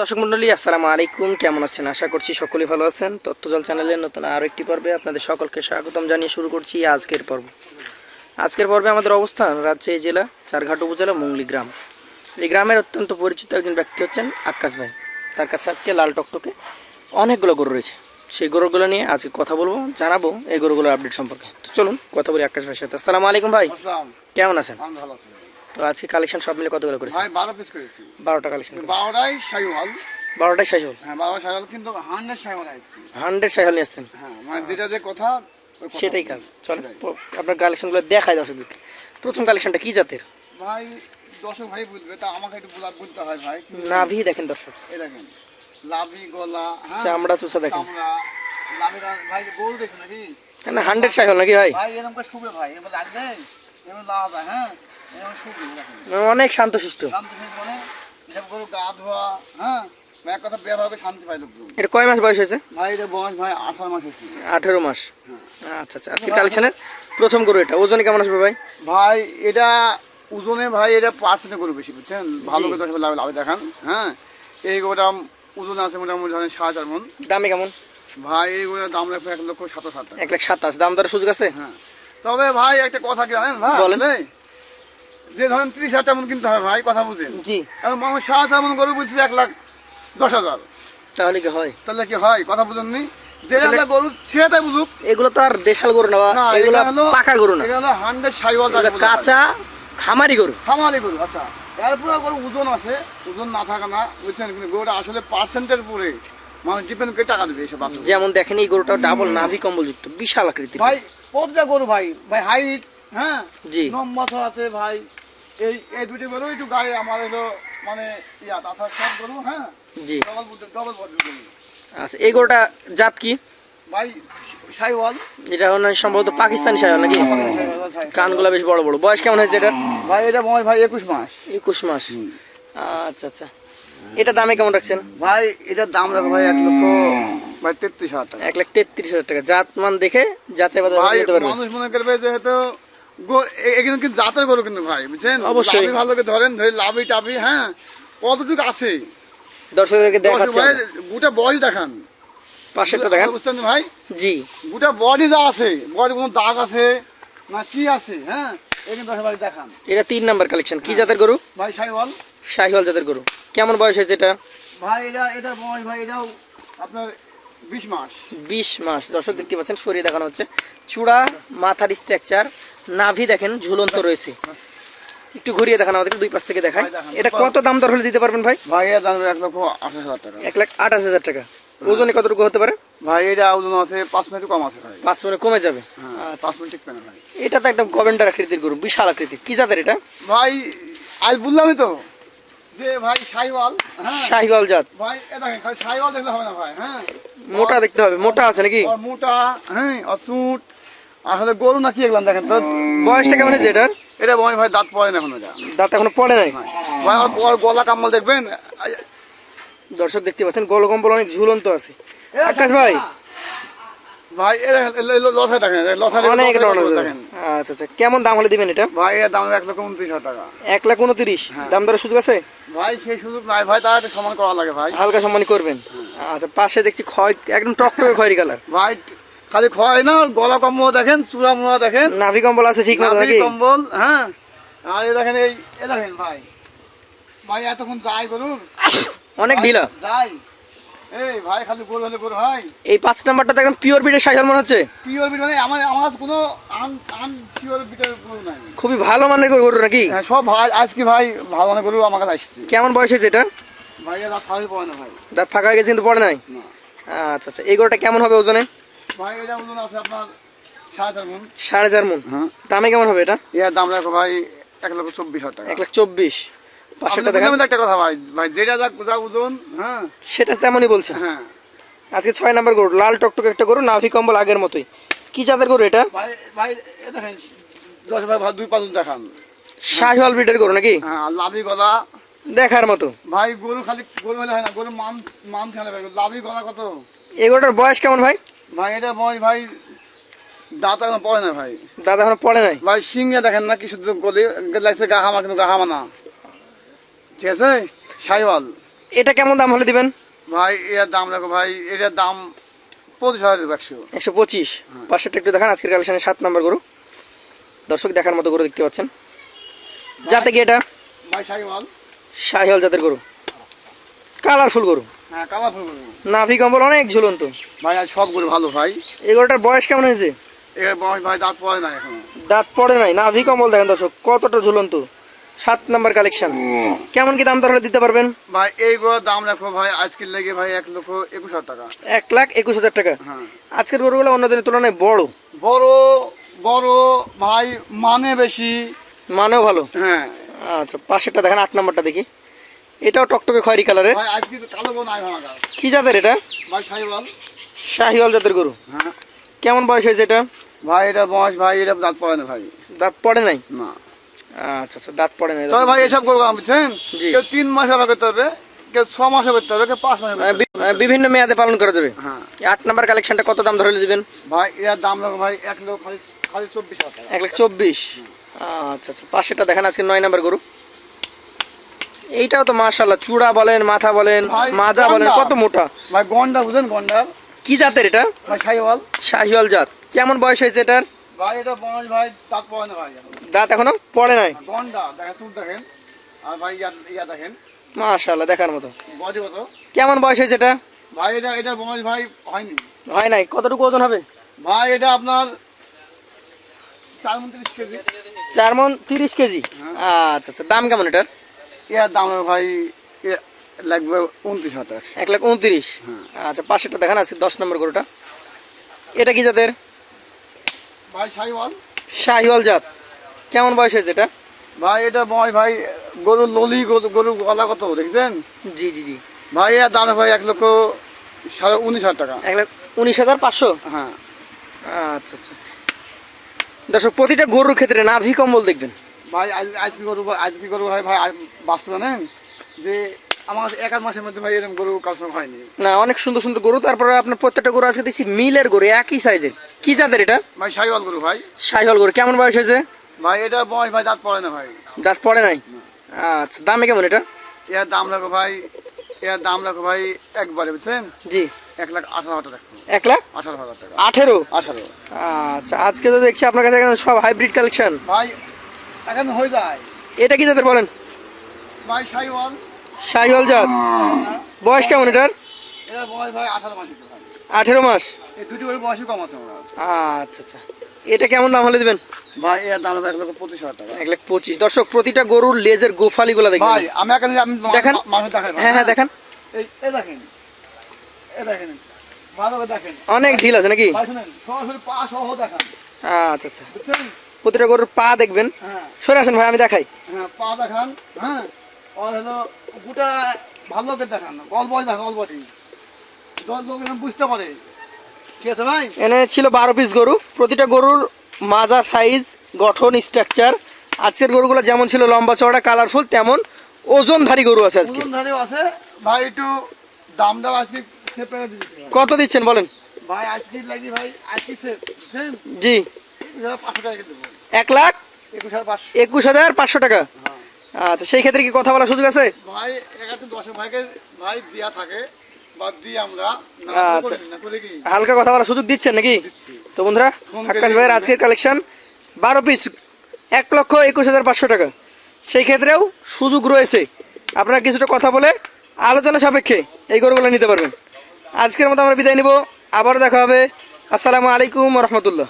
দর্শক মন্ডলী আসসালামু আলাইকুম। কেমন আছেন? আশা করছি সকলেই ভালো আছেন। তথ্যজল চ্যানেলের নতুন আরও একটি পর্বে আপনাদের সকলকে স্বাগতম জানিয়ে শুরু করছি আজকের পর্ব। আজকের পর্বে আমাদের অবস্থান রাজশাহী জেলা চারঘাট উপজেলা মুংলি গ্রাম। এই গ্রামের অত্যন্ত পরিচিত একজন ব্যক্তি হচ্ছেন আকাশ ভাই। তার কাছে আজকে লাল টকটকে অনেকগুলো গরু রয়েছে। সেই গরুগুলো নিয়ে আজকে কথা বলব জানাব এই গরুগুলোর আপডেট সম্পর্কে। তো চলুন কথা বলি আকাশ ভাইয়ের সাথে। আসসালামু আলাইকুম ভাই। কেমন আছেন? তো আজকে কালেকশন সব মিলে কতগুলো করেছেন ভাই বারো পিস করেছি। বারোটা কালেকশন বারোটাই শাহিওয়াল। বারোটাই শেষ হল হ্যাঁ বারোটা শাহিওয়াল কিন্তু hundred Sahiwal ice cream hundred cycle নিয়ে আসছেন? হ্যাঁ মানে যেটা যে কথা সেটাই কাজ। চল আপনার কালেকশনগুলো দেখায় দর্শকদেরকে। প্রথম কালেকশনটা কি জাতের? ভাই দর্শক ভাই বুঝবে তা আমাকে একটু বলা বলতে হয় ভাই। নাভি দেখেন দর্শক। এই দেখেন লাভি গলা হ্যাঁ চামড়া চুষা দেখেন। চামড়া লাভি ভাই গরু দেখুন নাকি? না হান্ড্রেড সাইকেল নাকি ভাই? ভাই এরকম করে শুবে ভাই এবার লাগবে? হয়? অনেক শান্ত সুস্থ মানে গরু গা ধোয়া হ্যাঁ? বা এক কথা ব্যবহার শান্তি পাই লোকজন। এটা কয় মাস বয়স হয়েছে? ভাই এটা বয়স ভাই আঠারো মাস আঠেরো মাস। হ্যাঁ। আচ্ছা আচ্ছা আজকে কালেকশনের প্রথম গরু এটা। ওজনে কেমন আসবে ভাই? ভাই এটা ওজনে ভাই এটা পার্সেন্টে গরু বেশি বুঝছেন? ভালো করে দশ লাভ লাভ দেখান হ্যাঁ? এই ওজন আছে মোটামুটি ধরেন সাত হাজার মন। দামে কেমন? ভাই এই দাম রাখবে এক লক্ষ সাতাশ হাজার এক লাখ সাতাশ। দাম দরের সুযোগ আছে? হ্যাঁ। তবে ভাই একটা কথা কি জানেন? ভাই বলেন। যে ধরেন ত্রিশ হাজার টাকা কিনতে হবে ভাই কথা বুঝেন। জি। এবং মানুষ সাত হাজার মন গরু বলছে এক লাখ দশ হাজার। তাহলে কি হয়? তাহলে কি হয়? কথা বুঝেননি? যে আসলে- গরু সে বুঝুক। এগুলো তো আর দেশাল গরু না এগুলো পাকা গরু না। এটা হান্ড্রেড সাইওয়াল এগুলো কাঁচা খামারি গরু। খামারি গরু আচ্ছা। এরপরে গরু ওজন আছে ওজন না থাকা না বুঝছেন কিন্তু গরুটা আসলে পার্সেন্টের মানুষ করে টাকা দেবে এসব যেমন দেখেন এই গরুটা ডাবল নাভি কম্বল যুক্ত বিশাল আকৃতি ভাই প্রতিটা গরু ভাই। ভাই হাইট হ্যাঁ? জি। নম্বর আছে ভাই। এই এই দুটি গরু একটু গায়ে আমার হলো মানে ইয়া তাছাড়া সব গরু হ্যাঁ? জি। ডবল ডবল বডি আচ্ছা এই গরুটা জাত কি? ভাই এটা হলো সম্ভবত পাকিস্তানি সাইকেল নাকি? কানগুলা বেশ বড় বড়। বয়স কেমন হয়েছে এটার? ভাই এটা বয়স ভাই একুশ মাস। একুশ মাস। আচ্ছা আচ্ছা। এটা দামে কেমন রাখছেন? ভাই এটার দাম রাখো ভাই এক লক্ষ ভাই তেত্রিশ হাজার টাকা। এক লাখ তেত্রিশ হাজার টাকা। জাত মান দেখে যাচাই বাজার নিতে পারবেন। মানুষ মনে করবে যে হয়তো কিন্তু জাতের গরু কিন্তু ভাই বুঝছেন? অবশ্যই। ভালো করে ধরেন ধরে লাভি টাবি হ্যাঁ? কতটুকু আছে? দর্শকদেরকে দেখাচ্ছে ভাই গোটা বডি দেখান। পাশেরটা দেখেন। বুঝছেন ভাই? জি। গোটা বডি যা আছে বডি কোনো দাগ আছে না কি আছে হ্যাঁ? এটা তিন নাম্বার কালেকশন কি জাতের গরু? ভাই সাইওয়াল শাহিওয়াল জাতের গরু। কেমন বয়স হয়েছে এটা? ভাই এটা এটা বয়স ভাই এটাও আপনার বিশ মাস। দর্শক দেখতে পাচ্ছেন সরিয়ে দেখানো হচ্ছে। চূড়া মাথার স্ট্রাকচার নাভি দেখেন ঝুলন্ত রয়েছে। একটু ঘুরিয়ে দেখানো আমাদের দুই পাশ থেকে দেখায় এটা কত দাম দর হলে দিতে পারবেন ভাই? ভাই এর দাম এক লক্ষ আঠাশ হাজার টাকা। এক লাখ আঠাশ হাজার টাকা। ওজনে কতটুকু হতে পারে? ভাই এটা ওজন আছে পাঁচ মিনিট কম আছে ভাই। পাঁচ মিনিট কমে যাবে। হ্যাঁ আচ্ছা। পাঁচ মিনিট ঠিক পেনে ভাই। এটা তো একদম গভেন্ডার আকৃতির গরু বিশাল আকৃতির। কি জাতের এটা? ভাই আজ বললামই তো। যে ভাই সাইওয়াল হ্যাঁ। শাহিওয়াল জাত। ভাই এ দেখেন সাইওয়াল দেখলে হবে না ভাই হ্যাঁ। মোটা দেখতে হবে মোটা আছে নাকি? মোটা হ্যাঁ আসলে গরু না কি এগুলাম দেখেন? তো বয়সটা কেমন হয়েছে এটার? এটা ভাই ভাই দাঁত পড়ে না এখন এটা। দাঁত এখনও পড়ে নাই? ভাই ভাই ওর গলা কাম্বল দেখবেন? দর্শক দেখতে পাচ্ছেন গলকম্বল অনেক ঝুলন্ত আছে। আকাশ ভাই ভাই এটা রণ আছে। দেখেন আচ্ছা আচ্ছা কেমন দাম হলে দিবেন এটা? ভাই এর দাম এক লক্ষ উনত্রিশ হাজার টাকা। এক লাখ উনত্রিশ। হ্যাঁ। দাম দরের সুযোগ আছে? ভাই সেই সুযোগ নাই। ভাই তার একটা সমান করা লাগে ভাই। হালকা সম্মানী করবেন। আচ্ছা পাশে দেখছি খয় একদম টকটকে খয়েরি কালার। ভাই খালি খয় না গলা কম্বল দেখেন চূড়া মোড়া দেখেন। নাভি কম্বল আছে ঠিক মতো নাভি কম্বল হ্যাঁ। আর এই দেখেন এই এ দেখেন ভাই। ভাই এতক্ষণ যাই গরুর অনেক ঢিলা। যাই। এই ভাই খালি গরু হলে গরু হয়। এই পাঁচ নাম্বারটা দেখেন পিওর বিটের সাইকেল মনে হচ্ছে? পিওর বিট মানে আমার আমার কাছে কোনো আন আন পিওর বিটের গরু নাই। খুবই ভালো মানের গরু নাকি? হ্যাঁ, সব ভাই আজকে ভাই ভালো মানে গরু আমার কাছে আসছে। কেমন বয়স হয়েছে এটা? ভাই এরা খালি পড়ে না ভাই। দাঁত ফাঁকা হয়ে গেছে কিন্তু পড়ে নাই? না। আচ্ছা আচ্ছা এই গরুটা কেমন হবে ওজনে? ভাই এটা ওজন আছে আপনার সাড়ে চার মন। সাড়ে চার মন। হ্যাঁ। দামে কেমন হবে এটা? এর দাম রাখো ভাই এক লক্ষ চব্বিশ হাজার টাকা। এক লাখ চব্বিশ। দেখেন তো একটা কথা ভাই ভাই যেটা যা যা ওজন হ্যাঁ। সেটা তেমনই বলছে হ্যাঁ। আজকে ছয় নাম্বার গরু লাল টকটকে একটা গরু নাভি কম্বল আগের মতোই। কি জাতের গরু এটা? ভাই ভাই দেখেন দশ ভাই দুই পাঁচ দেখান। শাহিওয়াল ব্রিডের গরু নাকি? হ্যাঁ লাভি গলা। দেখার মতো। ভাই গরু খালি গরু হলে হয় না গরু মান মান খেলে ভাই লাভি গলা কত? এই গরুটার বয়স কেমন ভাই? ভাই এটা বয়স ভাই দাঁত এখন পড়ে না ভাই। দাদা এখনও পড়ে নাই। ভাই সিংহে দেখেন না কি শুধু গলি লাগছে গাহামা কিন্তু গাহামা না। ঠিক আছে? সাইওয়াল এটা কেমন দাম হলে দিবেন? ভাই এর দাম রাখো ভাই এটার দাম পঁচিশ হাজার দেবো একশো। একশো পঁচিশ। পাঁচশোটা একটু দেখান আজকের কালেকশনে সাত নম্বর গরু। দর্শক দেখার মতো গরু দেখতে পাচ্ছেন। যাতে কি এটা? ভাই সাইওয়াল শাহিওয়াল জাতের গরু। কালারফুল গরু। হ্যাঁ কালারফুল করব নাভি কম্বল অনেক ঝুলন্ত। ভাই আর সব করে ভালো ভাই। এই গরুটার বয়স কেমন হয়েছে? এর বয়স ভাই দাঁত পড়ে না এখন। দাঁত পড়ে নাই। নাভি কম্বল দেখেন দর্শক কতটা ঝুলন্ত। সাত নাম্বার কালেকশন কেমন কি দাম তাহলে দিতে পারবেন? ভাই এইগুলোর দাম রাখো ভাই আজকের লেগে ভাই এক লক্ষ একুশ হাজার টাকা। এক লাখ একুশ হাজার টাকা। হ্যাঁ। আজকের গরুগুলো অন্য দিনের তুলনায় বড়। বড় বড় ভাই মানে বেশি। মানেও ভালো। হ্যাঁ। আচ্ছা পাশেরটা দেখেন আট নাম্বারটা দেখি। এটাও টকটকে খয়েরি কালারের। ভাই আজকে তো কালো গো নাই ভাঙা কি জাতের এটা? ভাই শাহিওয়াল। জাতের গরু। হ্যাঁ। কেমন বয়স হয়েছে এটা? ভাই এটা বয়স ভাই এটা দাঁত পড়ে না ভাই। দাঁত পড়ে নাই? না। আচ্ছা আচ্ছা দাঁত পড়ে নাই তবে ভাই এসব করব বুঝছেন কেউ তিন মাসে ব্যবহার করতে কেউ ছ মাসে করতে হবে কেউ পাঁচ মাসে করতে বি- বিভিন্ন মেয়াদে পালন করা যাবে। হ্যাঁ। আট নাম্বার কালেকশনটা কত দাম ধরে দিবেন? ভাই এর দাম রাখো ভাই এক লক্ষ খালি খালি চব্বিশ এক লাখ চব্বিশ। আচ্ছা আচ্ছা পাশেরটা দেখেন আজকে নয় নাম্বার গরু। এইটাও তো মাশাল্লাহ চূড়া বলেন মাথা বলেন মাজা বলেন কত মোটা? ভাই গন্ডা বুঝেন গন্ডা কি জাতের এটা? শাহিওয়াল জাত। কেমন বয়স হয়েছে এটার? ভাই এটা বয়স ভাই দাঁত পড়ে না ভাই। দাঁত এখনও পড়ে নাই? গন্ডা দেখেন চুল দেখেন। আর ভাই ইয়া দেখেন। মাশাল্লাহ দেখার মতো। বডি কত? কেমন বয়স হয়েছে এটা? ভাই এটা এটার বয়স ভাই হয়নি। হয় নাই। কতটুকু ওজন হবে? ভাই এটা আপনার চার উনত্রিশ কেজি। চার মন তিরিশ কেজি? হ্যাঁ। আচ্ছা আচ্ছা দাম কেমন এটার? এর দাম ভাই লাগবে উনত্রিশ হাজার। এক লাখ উনত্রিশ? হ্যাঁ। আচ্ছা পাশেরটা দেখান আছে দশ নম্বর গরুটা। এটা কি জাতের? ভাই সাইওয়াল। শাহিওয়াল জাত। কেমন বয়স হয়েছে এটা? ভাই এটা বয় ভাই গরুর ললি গরু- গলা কত দেখছেন? জি জি জি। ভাই এর দাম ভাই এক লক্ষ সাড়ে উনিশ হাজার টাকা। এক লাখ উনিশ হাজার পাঁচশো? হ্যাঁ। আচ্ছা আচ্ছা। দর্শক প্রতিটা গরুর ক্ষেত্রে নাভি কম্বল দেখবেন। ভাই আজ আজ কি গরু আজ কি গরু ভাই ভাই বাস্তব জানেন যে আমার কাছে এক মাসের মধ্যে ভাই এরকম গরু কালসম হয়নি। না অনেক সুন্দর সুন্দর গরু তারপরে আপনার প্রত্যেকটা গরু আজকে দেখছি মিলের গরু একই সাইজের কি জাতের এটা? ভাই সাইওয়াল গরু ভাই। শাহিওয়াল গরু। কেমন বয়স হয়েছে? ভাই এটার বয়স ভাই দাঁত পড়ে না ভাই। দাঁত পড়ে নাই? আচ্ছা দামে কেমন এটা? এর দাম রাখো ভাই এর দাম রাখো ভাই একবারে বুঝছেন? জি। এক লাখ আঠারো হাজার টাকা। এক লাখ? আঠারো হাজার টাকা। আঠেরো? আঠারো। আচ্ছা আজকে তো দেখছি আপনার কাছে এখানে সব হাইব্রিড কালেকশন ভাই এখন হয়ে যায়। এটা কি জাতের বলেন? ভাই সাইওয়াল শাহিওয়াল জাত। বয়স কেমন এটার? এটার বয়স ভাই আঠারো মাস আঠেরো মাস? এই দুটি করে বয়সই কম আছে আমার আচ্ছা আচ্ছা। এটা কেমন দাম হলে দিবেন? ভাই এর দাম এক লক্ষ পঁচিশ হাজার টাকা। এক লাখ পঁচিশ। দর্শক প্রতিটা গরুর লেজের গোফালি গুলা দেখবেন। ভাই আমি এখন আমি দেখান। মানুষ দেখাই হ্যাঁ হ্যাঁ দেখান। এই দেখেন। দেখেন। দেখেন। অনেক ঢিল আছে নাকি? ভাই শুনেন সরাসরি পা সহ দেখান। আচ্ছা আচ্ছা। প্রতিটা গরুর পা দেখবেন। হ্যাঁ। সরে আসেন ভাই আমি দেখাই। হ্যাঁ পা দেখান। হ্যাঁ। আর হলো গোটা ভালো করে দেখান। গল্প দেখান গল্পটি দশ লোক যেন বুঝতে পারে। ঠিক আছে ভাই? এনে ছিল বারো পিস গরু। প্রতিটা গরুর মাজার সাইজ গঠন স্ট্রাকচার আজকের গরুগুলো যেমন ছিল লম্বা চওড়া কালারফুল তেমন ওজনধারী গরু আছে আজকে। আছে। ভাই একটু দামটাও আজকে সেপারে কত দিচ্ছেন বলেন? ভাই আজকে লাগি ভাই আজকে জি। এক লাখ? একুশ হাজার পাঁচশো। একুশ হাজার পাঁচশো টাকা। হ্যাঁ। আচ্ছা সেই ক্ষেত্রে কি কথা বলার সুযোগ আছে? ভাই দশ ভাইকে ভাই দিয়া থাকে। আমরা আচ্ছা। হালকা কথা বলার সুযোগ দিচ্ছেন নাকি? তো বন্ধুরা আকাশ ভাইয়ের আজকের কালেকশন বারো পিস এক লক্ষ একুশ হাজার পাঁচশো টাকা। সেই ক্ষেত্রেও সুযোগ রয়েছে। আপনারা কিছুটা কথা বলে আলোচনা সাপেক্ষে এই গরুগুলো নিতে পারবেন। আজকের মতো আমরা বিদায় নিব। আবারও দেখা হবে। আসসালামু আলাইকুম রহমতুল্লাহ।